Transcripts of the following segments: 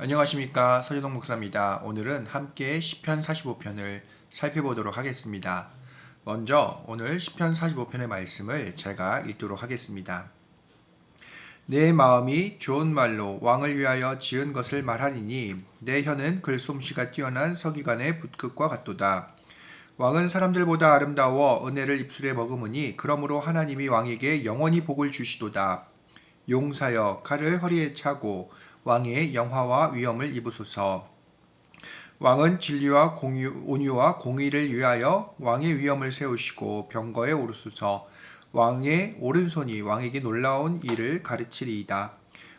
안녕하십니까 서재동 목사입니다. 오늘은 함께 시편 45편을 살펴보도록 하겠습니다. 먼저 오늘 시편 45편의 말씀을 제가 읽도록 하겠습니다. 내 마음이 좋은 말로 왕을 위하여 지은 것을 말하리니 내 혀는 글솜씨가 뛰어난 서기관의 붓끝과 같도다. 왕은 사람들보다 아름다워 은혜를 입술에 머금으니 그러므로 하나님이 왕에게 영원히 복을 주시도다. 용사여 칼을 허리에 차고 왕의 영화와 위엄을 입으소서. 왕은 진리와 공유, 온유와 공의를 위하여 왕의 위엄을 세우시고 병거에 오르소서. 왕의 오른손이 왕에게 놀라운 일을 가르치리이다.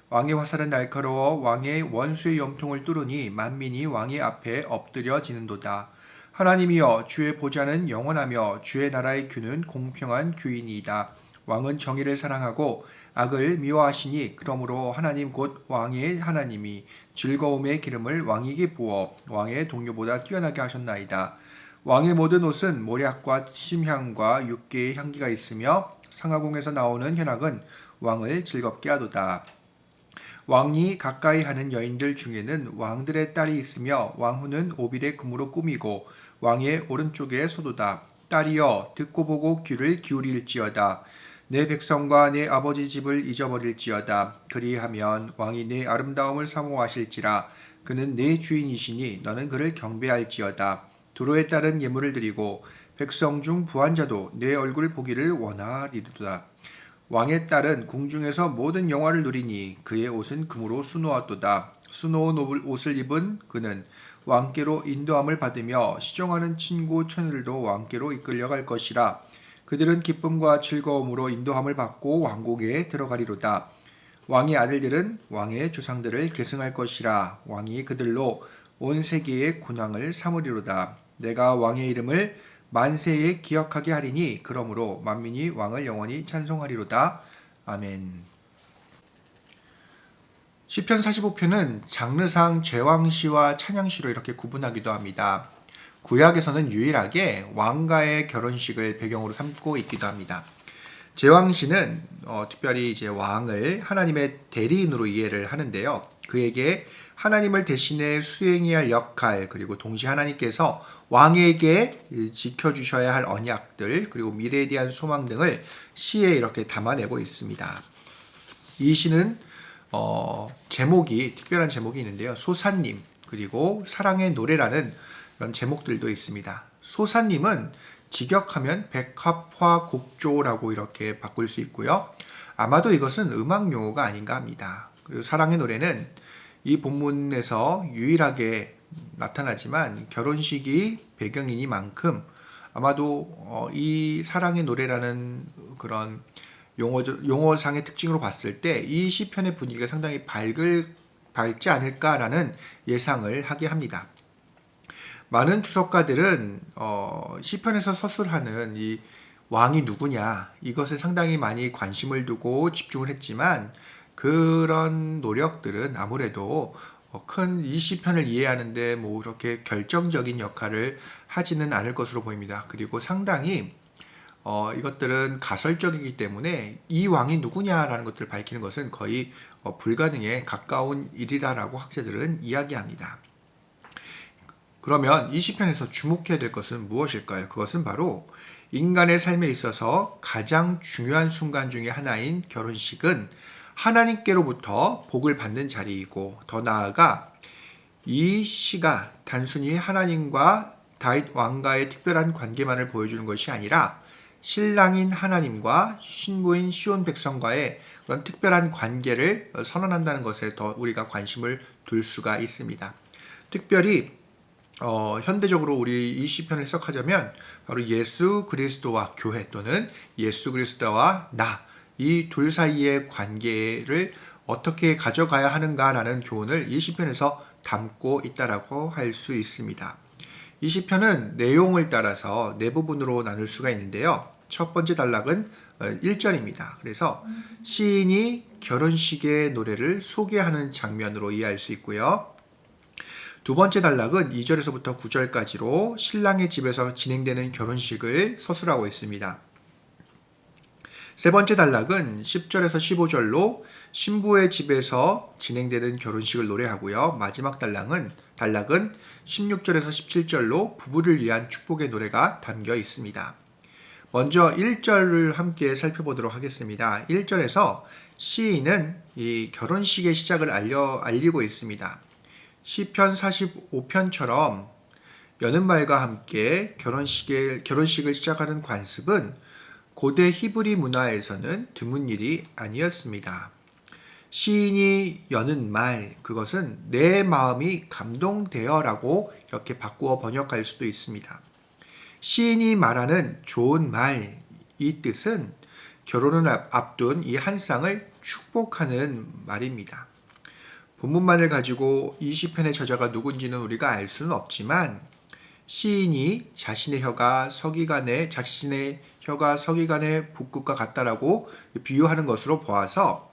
왕의 화살은 날카로워 왕의 원수의 염통을 뚫으니 만민이 왕의 앞에 엎드려지는도다. 하나님이여 주의 보좌는 영원하며 주의 나라의 규는 공평한 규이니이다. 왕은 정의를 사랑하고 악을 미워하시니 그러므로 하나님 곧 왕의 하나님이 즐거움의 기름을 왕에게 부어 왕의 동료보다 뛰어나게 하셨나이다. 왕의 모든 옷은 모략과 심향과 육개의 향기가 있으며 상하궁에서 나오는 현악은 왕을 즐겁게 하도다. 왕이 가까이 하는 여인들 중에는 왕들의 딸이 있으며 왕후는 오빌의 금으로 꾸미고 왕의 오른쪽에 소도다. 딸이여 듣고 보고 귀를 기울일지어다. 내 백성과 내 아버지 집을 잊어버릴지어다. 그리하면 왕이 내 아름다움을 사모하실지라. 그는 내 주인이시니 너는 그를 경배할지어다. 두로에 따른 예물을 드리고 백성 중 부한 자도 내 얼굴 보기를 원하리로다. 왕의 딸은 궁중에서 모든 영화를 누리니 그의 옷은 금으로 수놓았도다. 수놓은 옷을 입은 그는 왕께로 인도함을 받으며 시종하는 친구 처녀들도 왕께로 이끌려갈 것이라. 그들은 기쁨과 즐거움으로 인도함을 받고 왕국에 들어가리로다. 왕의 아들들은 왕의 조상들을 계승할 것이라. 왕이 그들로 온 세계의 군왕을 삼으리로다. 내가 왕의 이름을 만세에 기억하게 하리니 그러므로 만민이 왕을 영원히 찬송하리로다. 아멘. 시편 45편은 장르상 제왕시와 찬양시로 이렇게 구분하기도 합니다. 구약에서는 유일하게 왕가의 결혼식을 배경으로 삼고 있기도 합니다. 제왕시는 어, 특별히 이제 왕을 하나님의 대리인으로 이해를 하는데요. 그에게 하나님을 대신해 수행해야 할 역할 그리고 동시에 하나님께서 왕에게 지켜주셔야 할 언약들 그리고 미래에 대한 소망 등을 시에 이렇게 담아내고 있습니다. 이 시는 어, 제목이 특별한 제목이 있는데요. 소사님 그리고 사랑의 노래라는 그런 제목들도 있습니다. 소사님은 직역하면 백합화 곡조라고 이렇게 바꿀 수 있고요. 아마도 이것은 음악 용어가 아닌가 합니다. 그리고 사랑의 노래는 이 본문에서 유일하게 나타나지만 결혼식이 배경이니만큼 아마도 어, 이 사랑의 노래라는 그런 용어 용어상의 특징으로 봤을 때 이 시편의 분위기가 상당히 밝을 밝지 않을까라는 예상을 하게 합니다. 많은 주석가들은 어, 시편에서 서술하는 이 왕이 누구냐 이것에 상당히 많이 관심을 두고 집중을 했지만 그런 노력들은 아무래도 어, 큰이 시편을 이해하는데 뭐 이렇게 결정적인 역할을 하지는 않을 것으로 보입니다. 그리고 상당히 어, 이것들은 가설적이기 때문에 이 왕이 누구냐라는 것들을 밝히는 것은 거의 어, 불가능에 가까운 일이다라고 학자들은 이야기합니다. 그러면 이 시편에서 주목해야 될 것은 무엇일까요? 그것은 바로 인간의 삶에 있어서 가장 중요한 순간 중의 하나인 결혼식은 하나님께로부터 복을 받는 자리이고 더 나아가 이 시가 단순히 하나님과 다윗 왕가의 특별한 관계만을 보여주는 것이 아니라 신랑인 하나님과 신부인 시온 백성과의 그런 특별한 관계를 선언한다는 것에 더 우리가 관심을 둘 수가 있습니다. 특별히 어, 현대적으로 우리 이 시편을 해석하자면 바로 예수 그리스도와 교회 또는 예수 그리스도와 나 이 둘 사이의 관계를 어떻게 가져가야 하는가라는 교훈을 이 시편에서 담고 있다라고 할 수 있습니다. 이 시편은 내용을 따라서 네 부분으로 나눌 수가 있는데요. 첫 번째 단락은 1절입니다. 어, 그래서 시인이 결혼식의 노래를 소개하는 장면으로 이해할 수 있고요. 두 번째 단락은 2절에서부터 9절까지로 신랑의 집에서 진행되는 결혼식을 서술하고 있습니다. 세 번째 단락은 10절에서 15절로 신부의 집에서 진행되는 결혼식을 노래하고요. 마지막 단락은 단락은 16절에서 17절로 부부를 위한 축복의 노래가 담겨 있습니다. 먼저 1절을 함께 살펴보도록 하겠습니다. 1절에서 시인은 이 결혼식의 시작을 알려 알리고 있습니다. 시편 45편처럼 여는 말과 함께 결혼식을 결혼식을 시작하는 관습은 고대 히브리 문화에서는 드문 일이 아니었습니다. 시인이 여는 말, 그것은 내 마음이 감동되어 라고 이렇게 바꾸어 번역할 수도 있습니다. 시인이 말하는 좋은 말, 이 뜻은 결혼을 앞둔 이 한 쌍을 축복하는 말입니다. 본문만을 가지고 이 시편의 저자가 누군지는 우리가 알 수는 없지만 시인이 자신의 혀가 서기관의 자신의 혀가 서기관의 북극과 같다라고 비유하는 것으로 보아서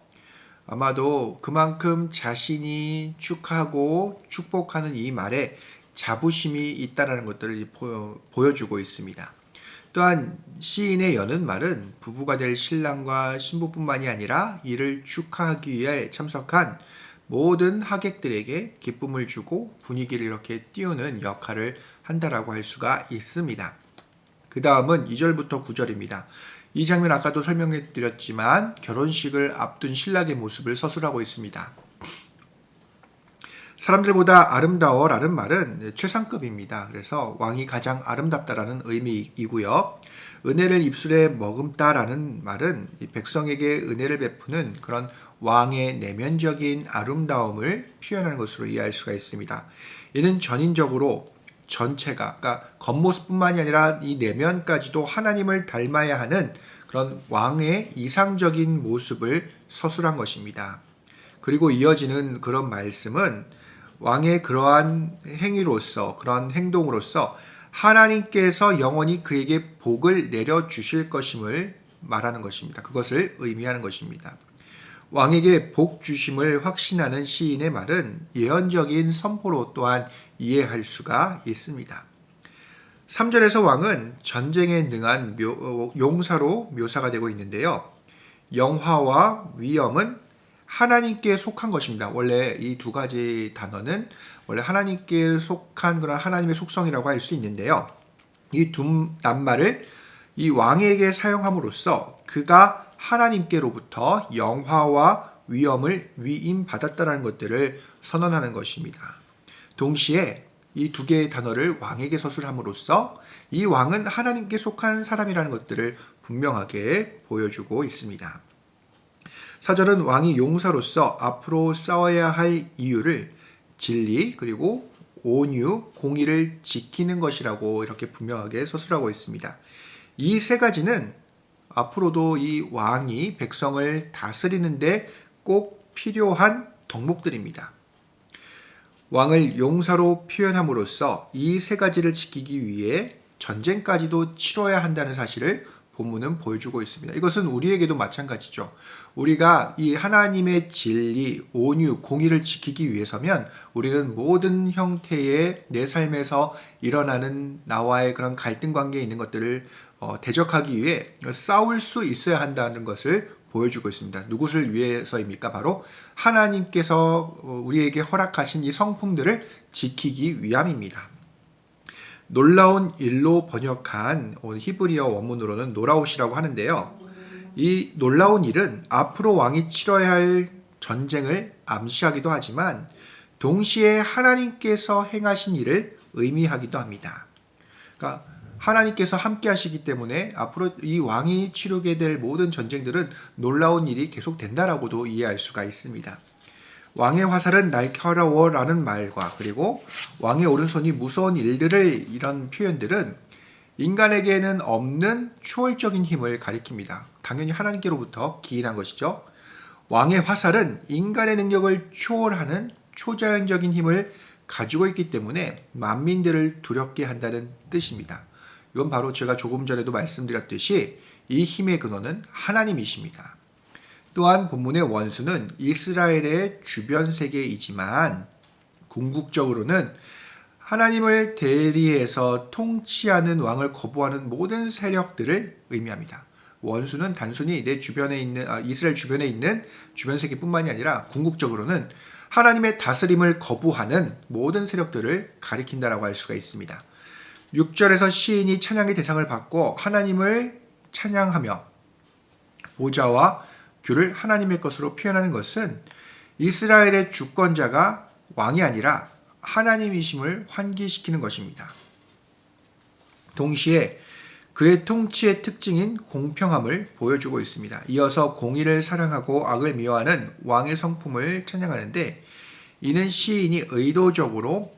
아마도 그만큼 자신이 축하하고 축복하는 이 말에 자부심이 있다라는 것들을 보여주고 있습니다. 또한 시인의 여는 말은 부부가 될 신랑과 신부뿐만이 아니라 이를 축하하기 위해 참석한 모든 하객들에게 기쁨을 주고 분위기를 이렇게 띄우는 역할을 한다라고 할 수가 있습니다. 그 다음은 2절부터 9절입니다. 이 장면 아까도 설명해 드렸지만 결혼식을 앞둔 신랑의 모습을 서술하고 있습니다. 사람들보다 아름다워라는 말은 최상급입니다. 그래서 왕이 가장 아름답다라는 의미이고요. 은혜를 입술에 머금다라는 말은 백성에게 은혜를 베푸는 그런 왕의 내면적인 아름다움을 표현하는 것으로 이해할 수가 있습니다. 이는 전인적으로 전체가 그러니까 겉모습뿐만이 아니라 이 내면까지도 하나님을 닮아야 하는 그런 왕의 이상적인 모습을 서술한 것입니다. 그리고 이어지는 그런 말씀은 왕의 그러한 행위로서 그러한 행동으로서 하나님께서 영원히 그에게 복을 내려 주실 것임을 말하는 것입니다. 그것을 의미하는 것입니다. 왕에게 복 주심을 확신하는 시인의 말은 예언적인 선포로 또한 이해할 수가 있습니다. 3절에서 왕은 전쟁에 능한 묘, 용사로 묘사가 되고 있는데요. 영화와 위엄은 하나님께 속한 것입니다. 원래 이 두 가지 단어는 원래 하나님께 속한 그런 하나님의 속성이라고 할 수 있는데요. 이 두 낱말을 이 왕에게 사용함으로써 그가 하나님께로부터 영화와 위엄을 위임받았다는 것들을 선언하는 것입니다. 동시에 이 두 개의 단어를 왕에게 서술함으로써 이 왕은 하나님께 속한 사람이라는 것들을 분명하게 보여주고 있습니다. 사절은 왕이 용사로서 앞으로 싸워야 할 이유를 진리 그리고 온유, 공의를 지키는 것이라고 이렇게 분명하게 서술하고 있습니다. 이 세 가지는 앞으로도 이 왕이 백성을 다스리는데 꼭 필요한 덕목들입니다. 왕을 용사로 표현함으로써 이 세 가지를 지키기 위해 전쟁까지도 치러야 한다는 사실을 본문은 보여주고 있습니다. 이것은 우리에게도 마찬가지죠. 우리가 이 하나님의 진리, 온유, 공의를 지키기 위해서면 우리는 모든 형태의 내 삶에서 일어나는 나와의 그런 갈등 관계에 있는 것들을 어, 대적하기 위해 싸울 수 있어야 한다는 것을 보여주고 있습니다. 누구를 위해서입니까? 바로 하나님께서 어, 우리에게 허락하신 이 성품들을 지키기 위함입니다. 놀라운 일로 번역한 히브리어 원문으로는 노라웃이라고 하는데요. 이 놀라운 일은 앞으로 왕이 치러야 할 전쟁을 암시하기도 하지만 동시에 하나님께서 행하신 일을 의미하기도 합니다. 그러니까 하나님께서 함께 하시기 때문에 앞으로 이 왕이 치르게 될 모든 전쟁들은 놀라운 일이 계속 된다라고도 이해할 수가 있습니다. 왕의 화살은 날카로워 라는 말과 그리고 왕의 오른손이 무서운 일들을 이런 표현들은 인간에게는 없는 초월적인 힘을 가리킵니다. 당연히 하나님께로부터 기인한 것이죠. 왕의 화살은 인간의 능력을 초월하는 초자연적인 힘을 가지고 있기 때문에 만민들을 두렵게 한다는 뜻입니다. 이건 바로 제가 조금 전에도 말씀드렸듯이 이 힘의 근원은 하나님이십니다. 또한 본문의 원수는 이스라엘의 주변 세계이지만 궁극적으로는 하나님을 대리해서 통치하는 왕을 거부하는 모든 세력들을 의미합니다. 원수는 단순히 내 주변에 있는 아, 이스라엘 주변에 있는 주변 세계뿐만이 아니라 궁극적으로는 하나님의 다스림을 거부하는 모든 세력들을 가리킨다라고 할 수가 있습니다. 6절에서 시인이 찬양의 대상을 받고 하나님을 찬양하며 보좌와 귤을 하나님의 것으로 표현하는 것은 이스라엘의 주권자가 왕이 아니라 하나님이심을 환기시키는 것입니다. 동시에 그의 통치의 특징인 공평함을 보여주고 있습니다. 이어서 공의를 사랑하고 악을 미워하는 왕의 성품을 찬양하는데 이는 시인이 의도적으로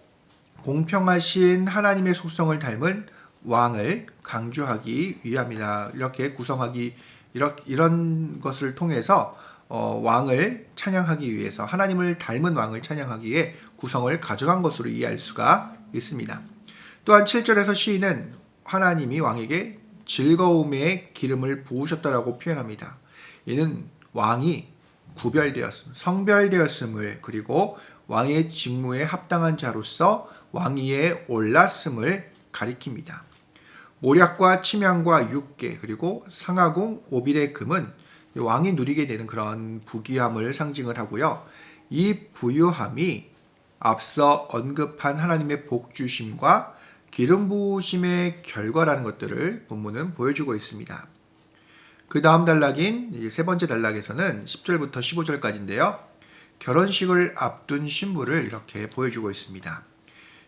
공평하신 하나님의 속성을 닮은 왕을 강조하기 위함이다. 이렇게 구성하기 이런 것을 통해서 어, 왕을 찬양하기 위해서 하나님을 닮은 왕을 찬양하기 위해 구성을 가져간 것으로 이해할 수가 있습니다. 또한 7절에서 시인은 하나님이 왕에게 즐거움의 기름을 부으셨다라고 표현합니다. 이는 왕이 구별되었음, 성별되었음을 그리고 왕의 직무에 합당한 자로서 왕위에 올랐음을 가리킵니다. 모략과 침향과 육계 그리고 상하궁 오빌의 금은 왕이 누리게 되는 그런 부귀함을 상징을 하고요. 이 부유함이 앞서 언급한 하나님의 복주심과 기름 부으심의 결과라는 것들을 본문은 보여주고 있습니다. 그 다음 단락인 세 번째 단락에서는 10절부터 15절까지인데요. 결혼식을 앞둔 신부를 이렇게 보여주고 있습니다.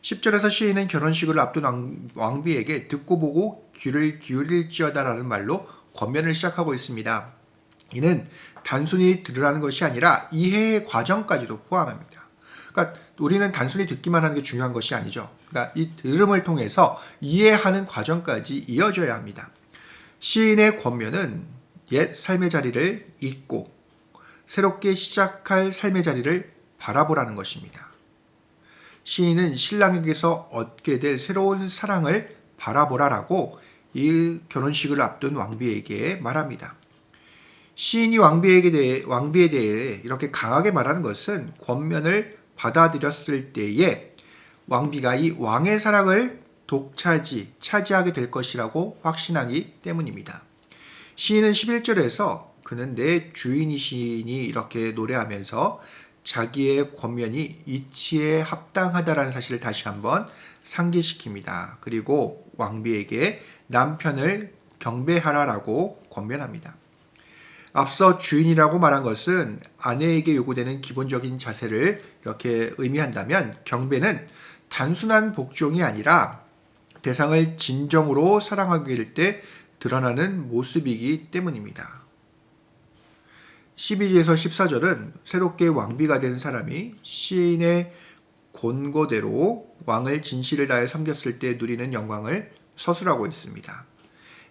10절에서 시인은 결혼식을 앞둔 왕, 비에게 듣고 보고 귀를 기울일지어다라는 말로 권면을 시작하고 있습니다. 이는 단순히 들으라는 것이 아니라 이해의 과정까지도 포함합니다. 그러니까 우리는 단순히 듣기만 하는 게 중요한 것이 아니죠. 그러니까 이 들음을 통해서 이해하는 과정까지 이어져야 합니다. 시인의 권면은 옛 삶의 자리를 잊고 새롭게 시작할 삶의 자리를 바라보라는 것입니다. 시인은 신랑에게서 얻게 될 새로운 사랑을 바라보라라고 이 결혼식을 앞둔 왕비에게 말합니다. 시인이 왕비에게 대해, 왕비에 대해 이렇게 강하게 말하는 것은 권면을 받아들였을 때에 왕비가 이 왕의 사랑을 독차지, 차지하게 될 것이라고 확신하기 때문입니다. 시인은 11절에서 그는 내 주인이시니 이렇게 노래하면서 자기의 권면이 이치에 합당하다라는 사실을 다시 한번 상기시킵니다. 그리고 왕비에게 남편을 경배하라라고 권면합니다. 앞서 주인이라고 말한 것은 아내에게 요구되는 기본적인 자세를 이렇게 의미한다면 경배는 단순한 복종이 아니라 대상을 진정으로 사랑하게 될 때 드러나는 모습이기 때문입니다. 12절에서 14절은 새롭게 왕비가 된 사람이 시인의 권고대로 왕을 진실을 다해 섬겼을 때 누리는 영광을 서술하고 있습니다.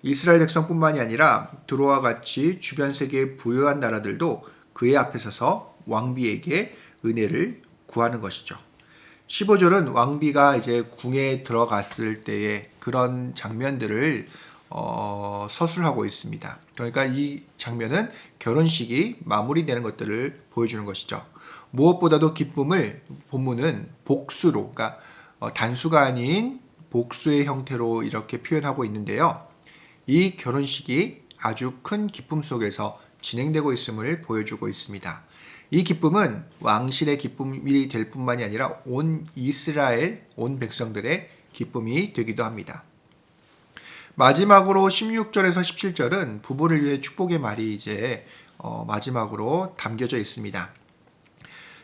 이스라엘 백성뿐만이 아니라 드로와 같이 주변 세계의 부유한 나라들도 그의 앞에 서서 왕비에게 은혜를 구하는 것이죠. 15절은 왕비가 이제 궁에 들어갔을 때의 그런 장면들을 어, 서술하고 있습니다. 그러니까 이 장면은 결혼식이 마무리되는 것들을 보여주는 것이죠. 무엇보다도 기쁨을 본문은 복수로, 그러니까 어, 단수가 아닌 복수의 형태로 이렇게 표현하고 있는데요. 이 결혼식이 아주 큰 기쁨 속에서 진행되고 있음을 보여주고 있습니다. 이 기쁨은 왕실의 기쁨이 될 뿐만이 아니라 온 이스라엘, 온 백성들의 기쁨이 되기도 합니다. 마지막으로 16절에서 17절은 부부를 위해 축복의 말이 이제 어, 마지막으로 담겨져 있습니다.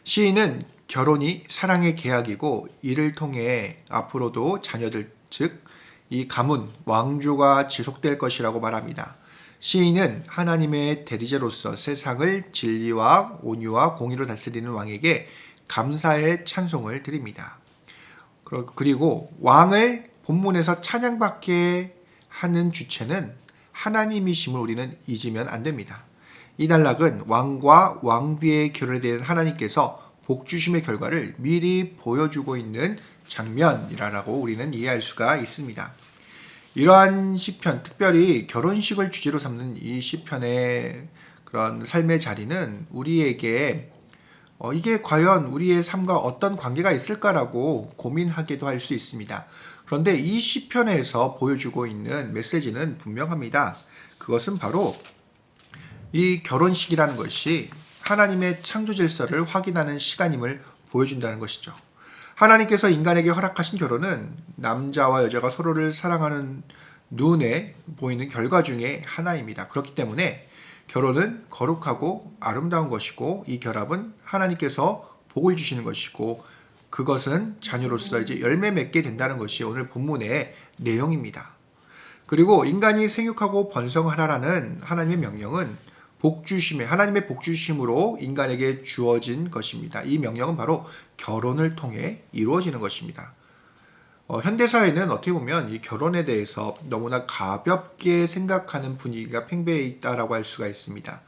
시인은 결혼이 사랑의 계약이고 이를 통해 앞으로도 자녀들 즉 이 가문, 왕조가 지속될 것이라고 말합니다. 시인은 하나님의 대리자로서 세상을 진리와 온유와 공의로 다스리는 왕에게 감사의 찬송을 드립니다. 그리고 왕을 본문에서 찬양받게 하는 주체는 하나님이심을 우리는 잊으면 안 됩니다. 이 단락은 왕과 왕비의 결혼에 대한 하나님께서 복주심의 결과를 미리 보여주고 있는 장면이라고 우리는 이해할 수가 있습니다. 이러한 시편, 특별히 결혼식을 주제로 삼는 이 시편의 그런 삶의 자리는 우리에게 어, 이게 과연 우리의 삶과 어떤 관계가 있을까라고 고민하기도 할 수 있습니다. 그런데 이 시편에서 보여주고 있는 메시지는 분명합니다. 그것은 바로 이 결혼식이라는 것이 하나님의 창조 질서를 확인하는 시간임을 보여준다는 것이죠. 하나님께서 인간에게 허락하신 결혼은 남자와 여자가 서로를 사랑하는 눈에 보이는 결과 중에 하나입니다. 그렇기 때문에 결혼은 거룩하고 아름다운 것이고 이 결합은 하나님께서 복을 주시는 것이고 그것은 자녀로서 이제 열매 맺게 된다는 것이 오늘 본문의 내용입니다. 그리고 인간이 생육하고 번성하라는 하나님의 명령은 복주심에 하나님의 복주심으로 인간에게 주어진 것입니다. 이 명령은 바로 결혼을 통해 이루어지는 것입니다. 어, 현대 사회는 어떻게 보면 이 결혼에 대해서 너무나 가볍게 생각하는 분위기가 팽배해 있다라고 할 수가 있습니다.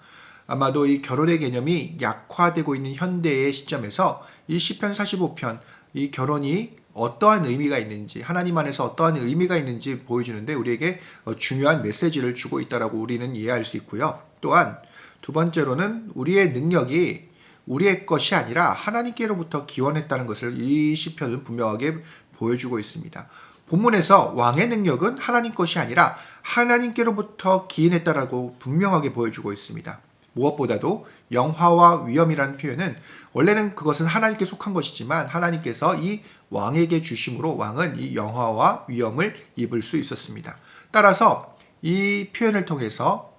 아마도 이 결혼의 개념이 약화되고 있는 현대의 시점에서 이 시편 45편 이 결혼이 어떠한 의미가 있는지 하나님 안에서 어떠한 의미가 있는지 보여주는데 우리에게 어, 중요한 메시지를 주고 있다라고 우리는 이해할 수 있고요. 또한 두 번째로는 우리의 능력이 우리의 것이 아니라 하나님께로부터 기원했다는 것을 이 시편은 분명하게 보여주고 있습니다. 본문에서 왕의 능력은 하나님 것이 아니라 하나님께로부터 기인했다라고 분명하게 보여주고 있습니다. 무엇보다도 영화와 위엄이라는 표현은 원래는 그것은 하나님께 속한 것이지만 하나님께서 이 왕에게 주심으로 왕은 이 영화와 위엄을 입을 수 있었습니다. 따라서 이 표현을 통해서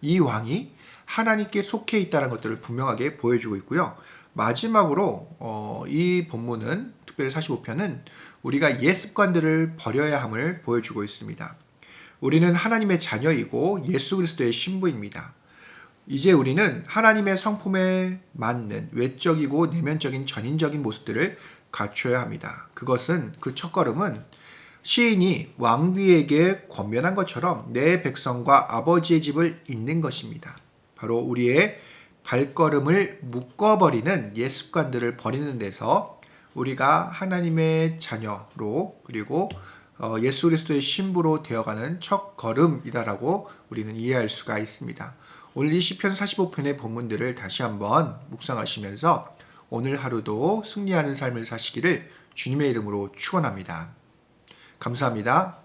이 왕이 하나님께 속해 있다는 것들을 분명하게 보여주고 있고요. 마지막으로 어, 이 본문은 특별히 45편은 우리가 옛 습관들을 버려야 함을 보여주고 있습니다. 우리는 하나님의 자녀이고 예수 그리스도의 신부입니다. 이제 우리는 하나님의 성품에 맞는 외적이고 내면적인 전인적인 모습들을 갖춰야 합니다. 그것은 그 첫걸음은 시인이 왕비에게 권면한 것처럼 내 백성과 아버지의 집을 잇는 것입니다. 바로 우리의 발걸음을 묶어버리는 옛 습관들을 버리는 데서 우리가 하나님의 자녀로 그리고 어, 예수 그리스도의 신부로 되어가는 첫 걸음이다라고 우리는 이해할 수가 있습니다. 오늘 이 시편 45편의 본문들을 다시 한번 묵상하시면서 오늘 하루도 승리하는 삶을 사시기를 주님의 이름으로 축원합니다. 감사합니다.